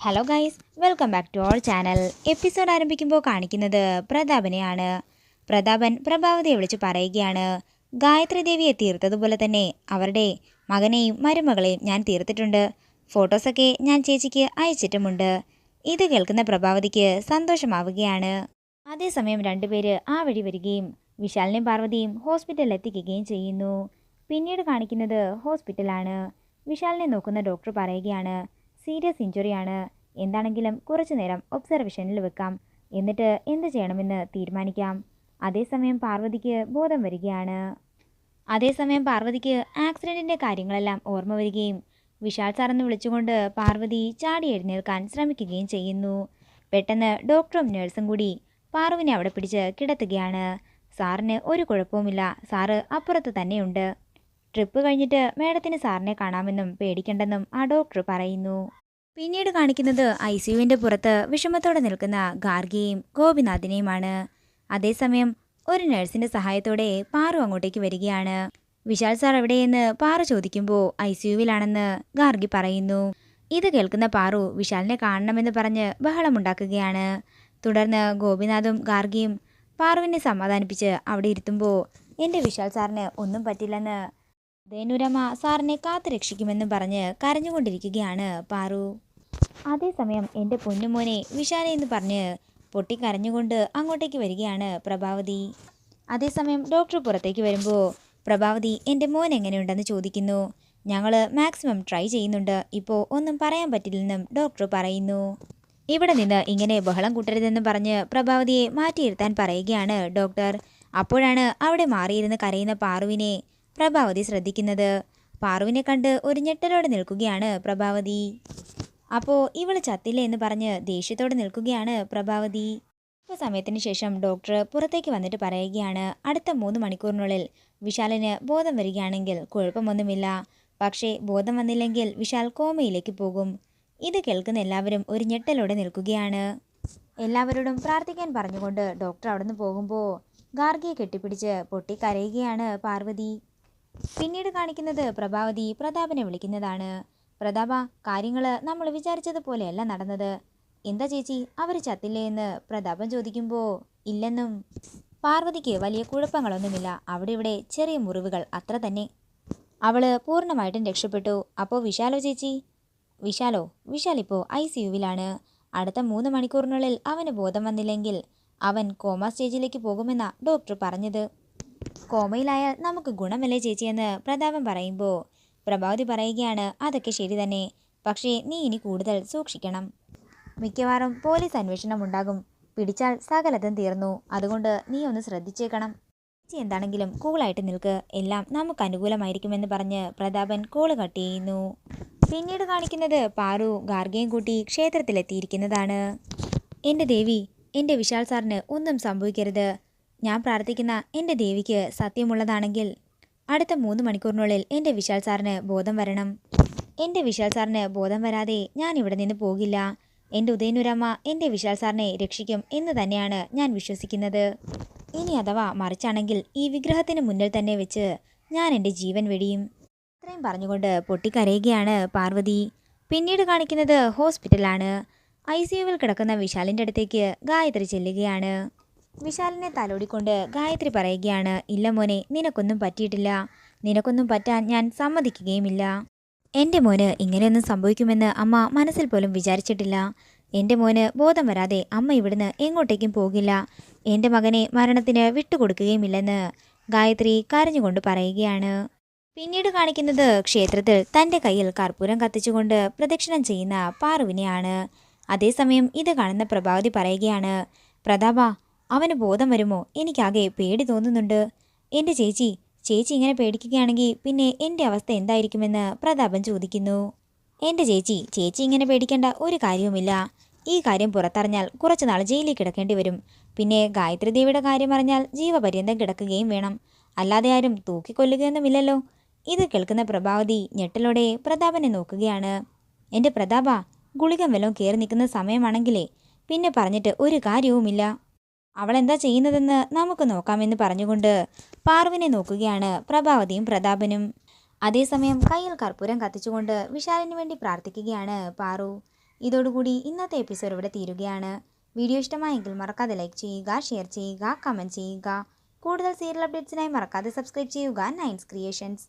Hello guys welcome back to our channel episode ആരംഭിക്കുമ്പോൾ കാണിക്കുന്നത് പ്രതാപനെയാണ്. പ്രതാപൻ പ്രഭാവതിയെ വിളിച്ച് പറയുകയാണ്. ഗായത്രി ദേവിയെ തീർത്തതുപോലെ തന്നെ അവരുടെ മകനെയും മരുമകളെയും ഞാൻ തീർത്തിട്ടുണ്ട്. ഫോട്ടോസൊക്കെ ഞാൻ ചേച്ചിക്ക് അയച്ചിട്ടുമുണ്ട്. ഇത് കേൾക്കുന്ന പ്രഭാവതിക്ക് സന്തോഷമാവുകയാണ്. അതേസമയം രണ്ടുപേര് ആ വഴി വരികയും വിശാലിനെയും പാർവതിയും ഹോസ്പിറ്റലിൽ എത്തിക്കുകയും ചെയ്യുന്നു. പിന്നീട് കാണിക്കുന്നത് ഹോസ്പിറ്റലാണ്. വിശാലിനെ നോക്കുന്ന ഡോക്ടർ പറയുകയാണ് സീരിയസ് ഇഞ്ചുറിയാണ്. എന്താണെങ്കിലും കുറച്ചു നേരം ഒബ്സർവേഷനിൽ വെക്കാം. എന്നിട്ട് എന്ത് ചെയ്യണമെന്ന് തീരുമാനിക്കാം. അതേസമയം പാർവതിക്ക് ബോധം വരികയാണ്. അതേസമയം പാർവതിക്ക് ആക്സിഡന്റിന്റെ കാര്യങ്ങളെല്ലാം ഓർമ്മ വരികയും വിശാൽ സാറെന്ന് വിളിച്ചുകൊണ്ട് പാർവതി ചാടി എഴുന്നേൽക്കാൻ ശ്രമിക്കുകയും ചെയ്യുന്നു. പെട്ടെന്ന് ഡോക്ടറും നേഴ്സും കൂടി പാർവിനെ അവിടെ പിടിച്ച് കിടത്തുകയാണ്. സാറിന് ഒരു കുഴപ്പവുമില്ല. സാറ് അപ്പുറത്ത് തന്നെയുണ്ട്. ട്രിപ്പ് കഴിഞ്ഞിട്ട് മേഡത്തിന് സാറിനെ കാണാമെന്നും പേടിക്കണ്ടെന്നും ആ ഡോക്ടർ പറയുന്നു. പിന്നീട് കാണിക്കുന്നത് ഐ സിയുവിന്റെ പുറത്ത് വിഷമത്തോടെ നിൽക്കുന്ന ഗാർഗിയെയും ഗോപിനാഥിനെയുമാണ്. അതേസമയം ഒരു നഴ്സിന്റെ സഹായത്തോടെ പാറു അങ്ങോട്ടേക്ക് വരികയാണ്. വിശാൽ സാർ എവിടെയെന്ന് പാറു ചോദിക്കുമ്പോൾ ഐ സിയുവിലാണെന്ന് ഗാർഗി പറയുന്നു. ഇത് കേൾക്കുന്ന പാറു വിശാലിനെ കാണണമെന്ന് പറഞ്ഞ് ബഹളമുണ്ടാക്കുകയാണ്. തുടർന്ന് ഗോപിനാഥും ഗാർഗിയും പാറുവിനെ സമാധാനിപ്പിച്ച് അവിടെ ഇരുത്തുമ്പോൾ എന്റെ വിശാൽ സാറിന് ഒന്നും പറ്റില്ലെന്ന് ധേനുരമ സാറിനെ കാത്തു രക്ഷിക്കുമെന്നും പറഞ്ഞ് കരഞ്ഞുകൊണ്ടിരിക്കുകയാണ് പാറു. അതേസമയം എന്റെ പൊന്നുമോനെ വിശാല എന്ന് പറഞ്ഞ് പൊട്ടിക്കരഞ്ഞുകൊണ്ട് അങ്ങോട്ടേക്ക് വരികയാണ് പ്രഭാവതി. അതേസമയം ഡോക്ടർ പുറത്തേക്ക് വരുമ്പോൾ പ്രഭാവതി എന്റെ മോൻ എങ്ങനെയുണ്ടെന്ന് ചോദിക്കുന്നു. ഞങ്ങൾ മാക്സിമം ട്രൈ ചെയ്യുന്നുണ്ട്. ഇപ്പോൾ ഒന്നും പറയാൻ പറ്റില്ലെന്നും ഡോക്ടർ പറയുന്നു. ഇവിടെ നിന്ന് ഇങ്ങനെ ബഹളം കൂട്ടരുതെന്ന് പറഞ്ഞ് പ്രഭാവതിയെ മാറ്റിയിരുത്താൻ പറയുകയാണ് ഡോക്ടർ അപ്പോഴാണ് അവിടെ മാറിയിരുന്ന് കരയുന്ന പാറുവിനെ പ്രഭാവതി ശ്രദ്ധിക്കുന്നത്. പാറുവിനെ കണ്ട് ഒരു ഞെട്ടലോടെ നിൽക്കുകയാണ് പ്രഭാവതി. അപ്പോൾ ഇവൾ ചത്തില്ല എന്ന് പറഞ്ഞ് ദേഷ്യത്തോടെ നിൽക്കുകയാണ് പ്രഭാവതി. സമയത്തിന് ശേഷം ഡോക്ടർ പുറത്തേക്ക് വന്നിട്ട് പറയുകയാണ് അടുത്ത മൂന്ന് മണിക്കൂറിനുള്ളിൽ വിശാലിന് ബോധം വരികയാണെങ്കിൽ കുഴപ്പമൊന്നുമില്ല. പക്ഷേ ബോധം വന്നില്ലെങ്കിൽ വിശാൽ കോമയിലേക്ക് പോകും. ഇത് കേൾക്കുന്ന എല്ലാവരും ഒരു ഞെട്ടലോടെ നിൽക്കുകയാണ്. എല്ലാവരോടും പ്രാർത്ഥിക്കാൻ പറഞ്ഞുകൊണ്ട് ഡോക്ടർ അവിടുന്ന് പോകുമ്പോൾ ഗാർഗിയെ കെട്ടിപ്പിടിച്ച് പൊട്ടിക്കരയുകയാണ് പാർവതി. പിന്നീട് കാണിക്കുന്നത് പ്രഭാവതി പ്രതാപനെ വിളിക്കുന്നതാണ്. പ്രതാപ കാര്യങ്ങൾ നമ്മൾ വിചാരിച്ചതുപോലെയല്ല നടന്നത്. എന്താ ചേച്ചി അവർ ചത്തില്ലേ എന്ന് പ്രതാപൻ ചോദിക്കുമ്പോൾ ഇല്ലെന്നും. പാർവതിക്ക് വലിയ കുഴപ്പങ്ങളൊന്നുമില്ല. അവിടെ ഇവിടെ ചെറിയ മുറിവുകൾ അത്ര തന്നെ. അവൾ പൂർണമായിട്ടും രക്ഷപ്പെട്ടു. അപ്പോൾ വിശാലോ ചേച്ചി? വിശാലോ? വിശാൽ ഇപ്പോൾ ഐ സി യുവിലാണ്. അടുത്ത മൂന്ന് മണിക്കൂറിനുള്ളിൽ അവന് ബോധം വന്നില്ലെങ്കിൽ അവൻ കോമ സ്റ്റേജിലേക്ക് പോകുമെന്നാണ് ഡോക്ടർ പറഞ്ഞത്. കോമയിലായാൽ നമുക്ക് ഗുണമല്ലേ ചേച്ചിയെന്ന് പ്രതാപൻ പറയുമ്പോൾ പ്രഭാവതി പറയുകയാണ് അതൊക്കെ ശരി തന്നെ പക്ഷേ നീ ഇനി കൂടുതൽ സൂക്ഷിക്കണം. മിക്കവാറും പോലീസ് അന്വേഷണം ഉണ്ടാകും. പിടിച്ചാൽ സകലതും തീർന്നു. അതുകൊണ്ട് നീ ഒന്ന് ശ്രദ്ധിച്ചേക്കണം. ചേച്ചി എന്താണെങ്കിലും കൂളായിട്ട് നിൽക്ക്. എല്ലാം നമുക്ക് അനുകൂലമായിരിക്കുമെന്ന് പറഞ്ഞ് പ്രതാപൻ കോൾ കട്ട് ചെയ്യുന്നു. പിന്നീട് കാണിക്കുന്നത് പാറു ഗാർഗയും കൂട്ടി ക്ഷേത്രത്തിലെത്തിയിരിക്കുന്നതാണ്. എന്റെ ദേവി എന്റെ വിശാൽ സാറിന് ഒന്നും സംഭവിക്കരുത്. ഞാൻ പ്രാർത്ഥിക്കുന്ന എന്റെ ദേവിക്ക് സത്യമുള്ളതാണെങ്കിൽ അടുത്ത മൂന്ന് മണിക്കൂറിനുള്ളിൽ എന്റെ വിശാൽ സാറിന് ബോധം വരണം. എന്റെ വിശാൽ സാറിന് ബോധം വരാതെ ഞാൻ ഇവിടെ നിന്ന് പോകില്ല. എന്റെ ഉദയനൂരമ്മ എന്റെ വിശാൽ സാറിനെ രക്ഷിക്കും എന്ന് തന്നെയാണ് ഞാൻ വിശ്വസിക്കുന്നത്. ഇനി അഥവാ മറിച്ചാണെങ്കിൽ ഈ വിഗ്രഹത്തിന് മുന്നിൽ തന്നെ വെച്ച് ഞാൻ എന്റെ ജീവൻ വെടിയും. ഇത്രയും പറഞ്ഞുകൊണ്ട് പൊട്ടിക്കരയുകയാണ് പാർവതി. പിന്നീട് കാണിക്കുന്നത് ഹോസ്പിറ്റലാണ്. ഐ സി കിടക്കുന്ന വിശാലിന്റെ അടുത്തേക്ക് ഗായത്രി ചെല്ലുകയാണ്. വിശാലിനെ തലോടിക്കൊണ്ട് ഗായത്രി പറയുകയാണ് ഇല്ല മോനെ നിനക്കൊന്നും പറ്റിയിട്ടില്ല. നിനക്കൊന്നും പറ്റാൻ ഞാൻ സമ്മതിക്കുകയുമില്ല. എന്റെ മോന് ഇങ്ങനെയൊന്നും സംഭവിക്കുമെന്ന് അമ്മ മനസ്സിൽ പോലും വിചാരിച്ചിട്ടില്ല. എന്റെ മോന് ബോധം വരാതെ അമ്മ ഇവിടുന്ന് എങ്ങോട്ടേക്കും പോകില്ല. എന്റെ മകനെ മരണത്തിന് വിട്ടുകൊടുക്കുകയുമില്ലെന്ന് ഗായത്രി കരഞ്ഞുകൊണ്ട് പറയുകയാണ്. പിന്നീട് കാണിക്കുന്നത് ക്ഷേത്രത്തിൽ തന്റെ കയ്യിൽ കർപ്പൂരം കത്തിച്ചുകൊണ്ട് പ്രദക്ഷിണം ചെയ്യുന്ന പാറുവിനെയാണ്. അതേസമയം ഇത് കാണുന്ന പ്രഭാവതി പറയുകയാണ് പ്രതാപ അവന് ബോധം വരുമോ? എനിക്കാകെ പേടി തോന്നുന്നുണ്ട്. എന്റെ ചേച്ചി ചേച്ചി ഇങ്ങനെ പേടിക്കുകയാണെങ്കിൽ പിന്നെ എന്റെ അവസ്ഥ എന്തായിരിക്കുമെന്ന് പ്രതാപൻ ചോദിക്കുന്നു. എന്റെ ചേച്ചി ചേച്ചി ഇങ്ങനെ പേടിക്കേണ്ട ഒരു കാര്യവുമില്ല. ഈ കാര്യം പുറത്തറിഞ്ഞാൽ കുറച്ചു നാൾ ജയിലിൽ കിടക്കേണ്ടി വരും. പിന്നെ ഗായത്രി ദേവിയുടെ കാര്യം അറിഞ്ഞാൽ ജീവപര്യന്തം കിടക്കുകയും വേണം. അല്ലാതെ ആരും തൂക്കിക്കൊല്ലുകയൊന്നുമില്ലല്ലോ. ഇത് കേൾക്കുന്ന പ്രഭാവതി ഞെട്ടലോടെ പ്രതാപനെ നോക്കുകയാണ്. എന്റെ പ്രതാപ ഗുളികം വല്ലതും കയറി നിൽക്കുന്ന സമയമാണെങ്കിലേ പിന്നെ പറഞ്ഞിട്ട് ഒരു കാര്യവുമില്ല. അവൾ എന്താ ചെയ്യുന്നതെന്ന് നമുക്ക് നോക്കാമെന്ന് പറഞ്ഞുകൊണ്ട് പാർവിനെ നോക്കുകയാണ് പ്രഭാവതിയും പ്രതാപനും. അതേസമയം കയ്യിൽ കർപ്പൂരം കത്തിച്ചുകൊണ്ട് വിശാലിന് വേണ്ടി പ്രാർത്ഥിക്കുകയാണ് പാറു. ഇതോടുകൂടി ഇന്നത്തെ എപ്പിസോഡ് ഇവിടെ തീരുകയാണ്. വീഡിയോ ഇഷ്ടമായെങ്കിൽ മറക്കാതെ ലൈക്ക് ചെയ്യുക ഷെയർ ചെയ്യുക കമന്റ് ചെയ്യുക. കൂടുതൽ സീരിയൽ അപ്ഡേറ്റ്സിനായി മറക്കാതെ സബ്സ്ക്രൈബ് ചെയ്യുക നയൻസ് ക്രിയേഷൻസ്.